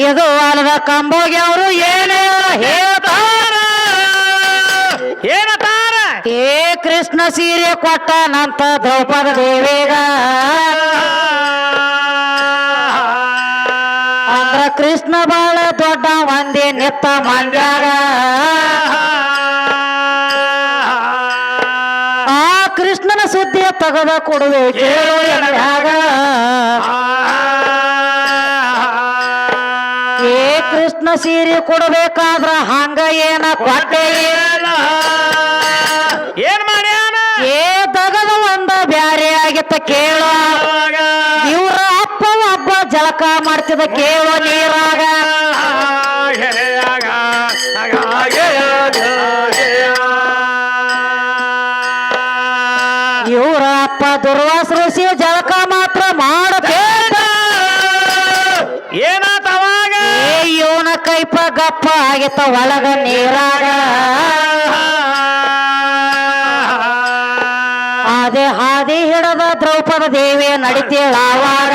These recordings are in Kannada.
ಇದು ಅಲ್ಲದ ಕಂಬೋಗಿ ಅವರು ಏನೇ ಹೇಳ್ತಾರ ಏನತಾರ ಏ ಕೃಷ್ಣ ಸೀರೆ ಕೊಟ್ಟನಂತ ದ್ರೌಪದ ದೇವೇಗ. ಅಂದ್ರ ಕೃಷ್ಣ ಬಾಳ ದೊಡ್ಡ ಒಂದೇ ನಿತ್ತ ಮಂಡ್ಯಾಗ ಆ ಕೃಷ್ಣನ ಸುದ್ದಿ ತಗದ ಕೊಡುವೆ ಕೇಳು ಸೀರೆ ಕೊಡಬೇಕಾದ್ರ ಹಂಗ ಏನ ಕೊಟ್ಟೆ ಏನ್ ಮಾಡ್ಯಾನ? ಏ ತಗದ ಒಂದ ಬ್ಯಾರೆ ಆಗಿತ್ತ ಕೇಳ. ಇವ್ರ ಅಪ್ಪ ಒಬ್ಬ ಜಳಕ ಮಾಡ್ತಿದ ಕೇಳ ನೀರಾಗ. ಇವ್ರ ಅಪ್ಪ ದುರ್ವಾಸ ಋಷಿ ಜಳಕ ಕೈಪ ಆಗೇತ ಒಳಗ ನೀರಾಗ. ಅದೇ ಹಾದಿ ಹಿಡದ ದ್ರೌಪದ ದೇವಿ ನಡಿತೇಳ ಆವಾಗ.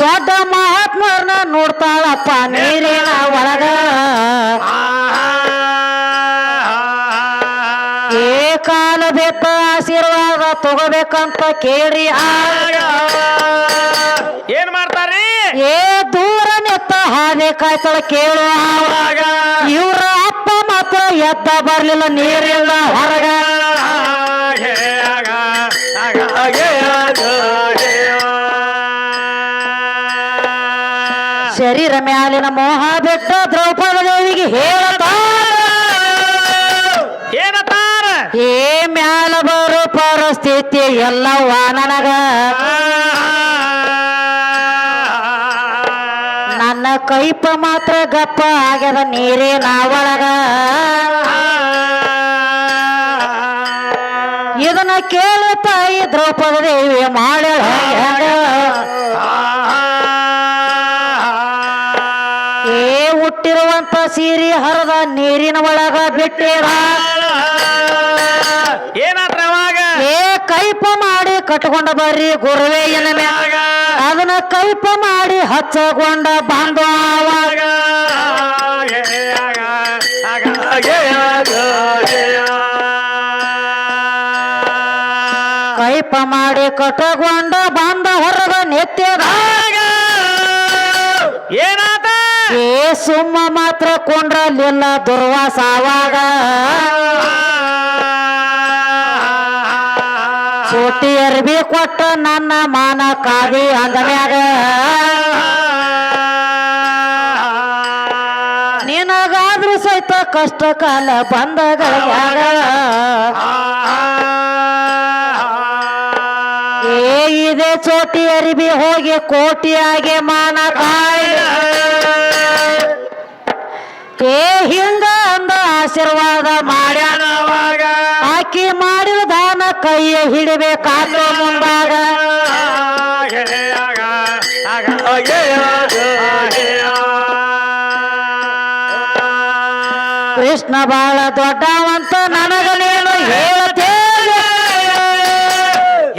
ದೊಡ್ಡ ಮಹಾತ್ಮರನ್ನ ನೋಡ್ತಾಳಪ್ಪ ನೀರಿನ ಒಳಗ. ಕಾಲ ಬೆತ್ತ ಆಶೀರ್ವಾದ ತಗೋಬೇಕಂತ ಕೇಳಿ ಏನ್ ದೂರ ಕಾಯ್ತಾಳ ಕೇಳು. ಆವಾಗ ಇವ್ರ ಅಪ್ಪ ಮಾತ್ರ ಎದ್ದ ಬರ್ಲಿಲ್ಲ ನೀರಿಲ್ಲ ಹೊರಗ. ಶರೀರ ಮ್ಯಾಲಿನ ಮೋಹ ಬಿಟ್ಟ ದ್ರೌಪದ ದೇವಿಗೆ ಹೇಳತಾರ ಏನತಾರ ಏ ಮ್ಯಾಲ ಬರೋ ಪರಿಸ್ಥಿತಿ ಎಲ್ಲ ನನಗ ನನ್ನ ಕೈಪ ಮಾತ್ರ ಗಪ್ಪ ಆಗ್ಯದ ನೀರೇ ಒಳಗ ಇದನ್ನ ಕೇಳು ತಾಯಿ ದ್ರೌಪದ ದೇವಿ ಮಾಡ್ಯಾಳ? ಏ ಹುಟ್ಟಿರುವಂತ ಸೀರೆ ಹರದ ನೀರಿನ ಒಳಗ ಬಿಟ್ಟಿರ. ಏನಂತ್ರವಾಗ ಏ ಕೈಪ ಮಾಡಿ ಕಟ್ಕೊಂಡ ಬರ್ರಿ ಗುರುವೇ ಮ್ಯಾಗ. ಕೈಪ ಮಾಡಿ ಹಚ್ಚಗೊಂಡ ಬಾಂಧವಾಗ ಕೈಪ ಮಾಡಿ ಕಟಗೊಂಡ ಬಂದ ಹೊರದ ನೆತ್ಯದ ಏನಾತ? ಏ ಸುಮ್ಮ ಮಾತ್ರ ಕೊಂಡ್ರಲಿಲ್ಲ ದುರ್ವಾಸ ಸೂಟಿ ಅರ್ಬಿ ಕೊಟ್ಟ ನನ್ನ ಮಾನ ಕಾದಿ ಅಂದಮ್ಯಾಗ. ನಿನಗಾದ್ರೂ ಸಹಿತ ಕಷ್ಟ ಕಾಲ ಬಂದಗಳಾಗ. ಏ, ಇದೆ ಚೋಟಿ ಅರಿಬಿ ಹೋಗಿ ಕೋಟಿಯಾಗಿ ಮಾನ ಕಾಯಿ ಏ, ಹಿಂಗ ಕೈಯ ಹಿಡಿಬೇಕಾದ ಮುಂದಾಗ. ಕೃಷ್ಣ ಬಾಳ ದೊಡ್ಡವಂತ ನನಗ ನೀನು ಹೇಳ್ತೇನೆ.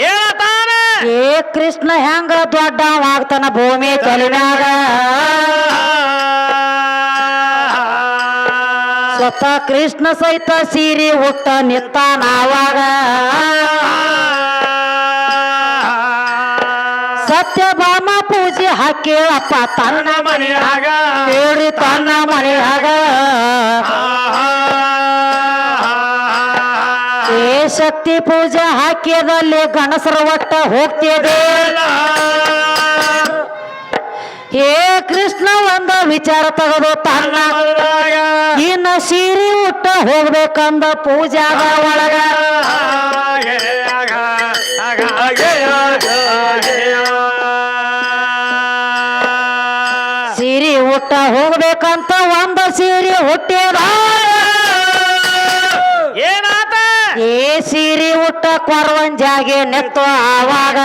ಏನತಾನ ಏ ಕೃಷ್ಣ ಹೆಂಗ ದೊಡ್ಡವಾಗ್ತಾನ ಭೂಮಿ ತಲಿಮ್ಯಾಗ ಸ್ವತಃ ಕೃಷ್ಣ ಸಹಿತ ಸೀರಿ ಉಟ್ಟ ನಿತ್ತ ನಾವಾಗ ಸತ್ಯಭಾಮ ಪೂಜೆ ಹಾಕೇಳಪ್ಪ ತನ್ನ ಮನೆಯಾಗ. ಕೇಳಿ ತನ್ನ ಮನೆಯಾಗ. ಏ ಶಕ್ತಿ ಪೂಜೆ ಹಾಕಿದಲ್ಲಿ ಗಣಸರ ಒಟ್ಟ ಹೋಗ್ತಿದೆ. ಹೇ ಕೃಷ್ಣ ಒಂದ ವಿಚಾರ ತಗದು ತನ್ನ ಹೋಗ್ಬೇಕಂದ ಪೂಜಾಗ ಒಳಗ. ಸೀರೆ ಹುಟ್ಟ ಹೋಗ್ಬೇಕಂತ ಒಂದ ಸೀರೆ ಹುಟ್ಟಿದ. ಏನಾತ? ಏ ಸೀರೆ ಹುಟ್ಟ ಕೊರವಂಜಾಗೆ ನೆತ್ತು ಆವಾಗ.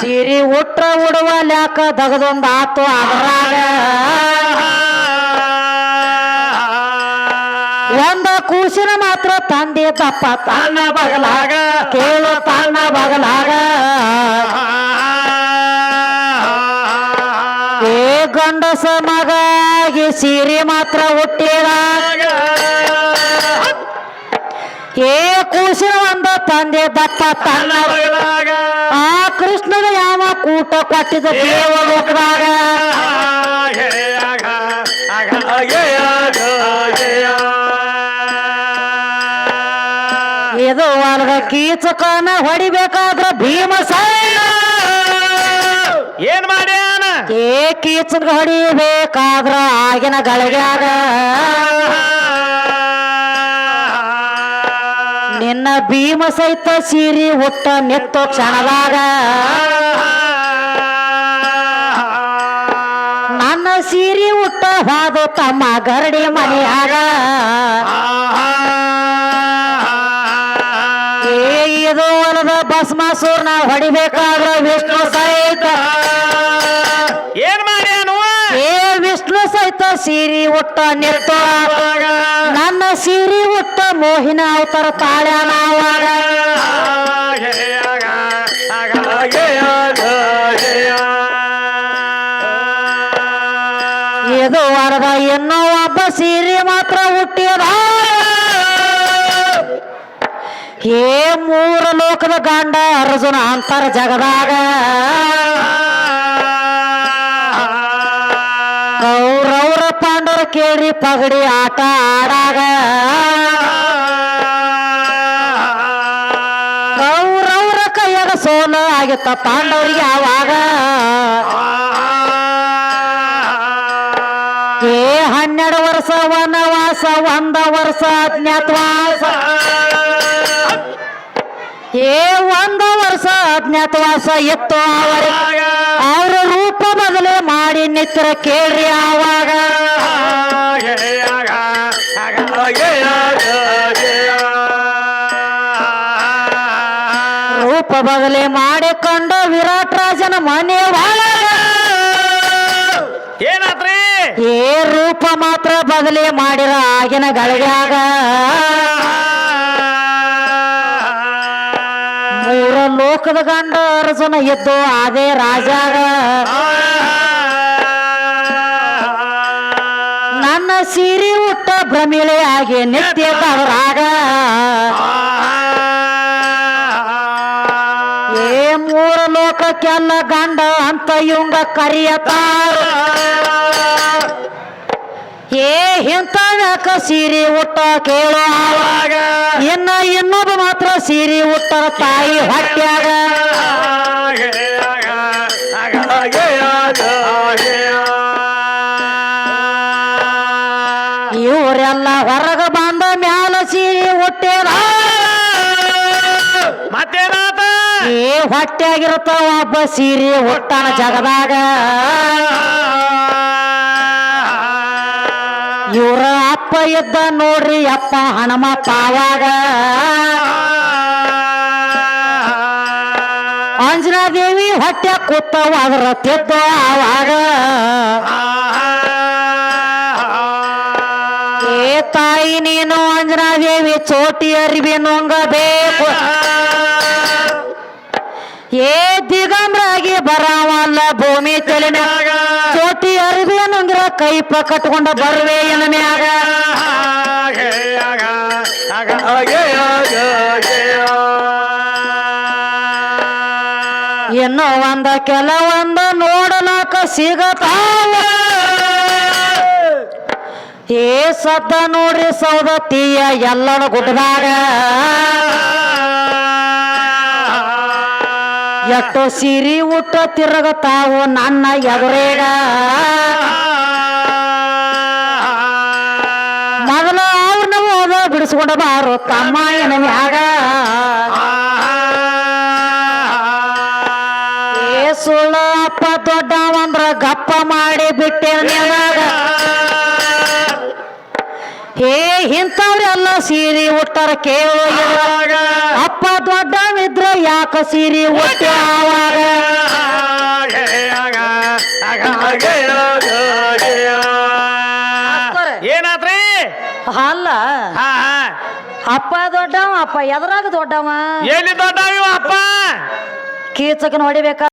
ಸೀರೆ ಹುಟ್ಟ ಉಡುವ ಲ್ಯಾಕ ದಗದೊಂದು ಆತು ಅದರಾಗ. ಒಂದ ಕೂಸಿನ ಮಾತ್ರ ತಂದೆ ತಪ್ಪ ತನ್ನ ಬಗಲಾಗ ತಾಳ್ನ ಬಗಲಾಗ. ಏ ಗಂಡಸ ಮಗಾಗಿ ಸೀರೆ ಮಾತ್ರ ಹುಟ್ಟಿದ ಏ ಕೂಸಿನ ಒಂದ ತಂದೆ ದಪ್ಪ ತನ್ನ ಆ ಕೃಷ್ಣನ ಯಾವ ಕೂಟ ಕೊಟ್ಟಿದ ದೇವ ಅಲ್ಗ ಕೀಚಕನ ಹೊಡಿಬೇಕಾದ್ರ ಭೀಮಸೇನ ಏನ್ ಮಾಡ್ಯಾನ ಏ ಕೀಚಕ ಹೊಡಿಬೇಕಾದ್ರ ಆಗಿನ ಗಳಿಗ್ಯಾಗ. ನಿನ್ನ ಭೀಮ ಸಹಿತ ಸೀರಿ ಹುಟ್ಟ ನೆತ್ತೋ ಕ್ಷಣದಾಗ. ನನ್ನ ಸೀರಿ ಹುಟ್ಟ ಹಾದು ತಮ್ಮ ಗರಡಿ ಮನೆಯಾಗ. ಭಸ್ಮಾಸೂರ್ನ ಹೊಡಿಬೇಕಾದ್ರ ವಿಷ್ಣು ಸಹಿತ ಏನ್ ಮಾಡ್ಯಾನು ಏ ವಿಷ್ಣು ಸಹಿತ ಸೀರಿ ಉಟ್ಟ ನಿರ್ತ ನನ್ನ ಸೀರಿ ಉಟ್ಟ ಮೋಹಿನ ಅವತರ ತಾಳ್ಯಾನ ಅವಾಗ ಇದು ವರದ ಏ ಮೂರ ಲೋಕದ ಗಂಡ, ಅರ್ಜುನ ಅಂತಾರ ಜಗದಾಗ. ಕೌರವ್ರ ಪಾಂಡವರ ಕೇಳಿ ಪಗಡಿ ಆಟ ಆಡಾಗ. ಕೌರವ್ರ ಕೈಯಾಗ ಸೋಲ ಆಗಿತ್ತ ಪಾಂಡವರಿಗೆ ಆವಾಗ. ಏ ಹನ್ನೆರಡು ವರ್ಷ ವನವಾಸ, ಒಂದ ವರ್ಷ ಅಜ್ಞಾತವಾಸ. ಏ ಒಂದು ವರ್ಷ ಅಜ್ಞಾತವಾಸ ಎತ್ತು ಅವರಿಗೆ ಅವ್ರ ರೂಪ ಬದಲು ಮಾಡಿ ನಿತ್ರ ಕೇಳ್ರಿ ಆವಾಗ. ರೂಪ ಬದಲೇ ಮಾಡಿಕೊಂಡು ವಿರಾಟ್ ರಾಜನ ಮನೆ ಏನಾತ್ರಿ? ಏ ರೂಪ ಮಾತ್ರ ಬದಲಿ ಮಾಡಿರ ಆಗಿನ ಗಳಿಗ್ಯಾಗ ಲೋಕದ ಗಂಡ ಅರ್ಜುನ ಎದ್ದು ಅದೇ ರಾಜಾಗ. ನನ್ನ ಸೀರೆ ಉಟ್ಟ ಭ್ರಮಿಳೆ ಆಗಿ ನಿತ್ಯ ಕವರಾಗ ಏ ಮೂರ ಲೋಕಕ್ಕೆಲ್ಲ ಗಂಡ ಅಂತ ಇವಂಗ ಕರಿಯತಾರ. ಏ ಇಂತ ಸೀರೆ ಉಟ್ಟ ಕೇಳೋ ಇನ್ನ ಇನ್ನೊಬ್ಬ ಮಾತ್ರ ಸೀರೆ ಉತ್ತರ ತಾಯಿ ಹಟ್ಟ್ಯಾಗ ಇವರೆಲ್ಲ ಹೊರಗ ಬಂದ ಮ್ಯಾಲ ಸೀರಿ ಮತ್ತೇನಾತ ಏ ಹೊಟ್ಯಾಗಿರುತ್ತ ಒಬ್ಬ ಸೀರೆ ಹುಟ್ಟಾನ ಜಗದಾಗ. ಇವರ ಅಪ್ಪ ಇದ್ದ ನೋಡ್ರಿ ಅಪ್ಪ ಹನುಮ ಆವಾಗ ಅಂಜನಾದೇವಿ ಹೊಟ್ಟೆ ಕೂತಾವ ಅದರ ತಿದ್ದ ಆವಾಗ. ಏ ತಾಯಿ ನೀನು ಅಂಜನಾದೇವಿ ಚೋಟಿ ಅರಿವಿ ನುಂಗಬೇಕು. ಏ ದಿಗಂಬರಾಗಿ ಬರಾವಲ್ಲ ಭೂಮಿ ತಲೆ ಮ್ಯಾಗ ಚೋಟಿ ಅರಿವಿ ನುಂಗಿರ ಕೈ ಪ ಕಟ್ಕೊಂಡ ಬರುವೆ ಎನ ಮ್ಯಾಗ. ಇನ್ನು ಒಂದ ಕೆಲವೊಂದು ನೋಡಲಾಕ ಸಿಗತಾವ. ಏ ಸದ್ದ ನೋಡ್ರಿ ಸೌದತ್ತಿಯ ಎಲ್ಲರ ಗುಡ್ಡದಾಗ. ಎಟ್ಟು ಸಿರಿ ಊಟ ತಿರುಗತಾವು ನನ್ನ ಎದುರೇಗ. ಮೊದಲ ಅವ್ರನ್ನ ಹೋದ ಬಿಡಿಸ್ಕೊಂಡ ಬಾರು ತಮ್ಮ ಎನ ಏ ಇಂಥವ್ರೆಲ್ಲ ಸೀರೆ ಉಟ್ಟಾರ ಕೇಳುವಾಗ ಅಪ್ಪ ದೊಡ್ಡವಿದ್ರ ಯಾಕ ಸೀರೆ ಉಟ್ಟಾವಾಗ ಏನಾತ್ರಿ? ಅಲ್ಲ. ಅಪ್ಪ ದೊಡ್ಡವ ಅಪ್ಪ ಎದ್ರಾಗ ದೊಡ್ಡವ? ಎಲ್ಲಿ ದೊಡ್ಡವ ಅಪ್ಪ? ಕೀಚಕನ ಹೊಡಿಬೇಕ?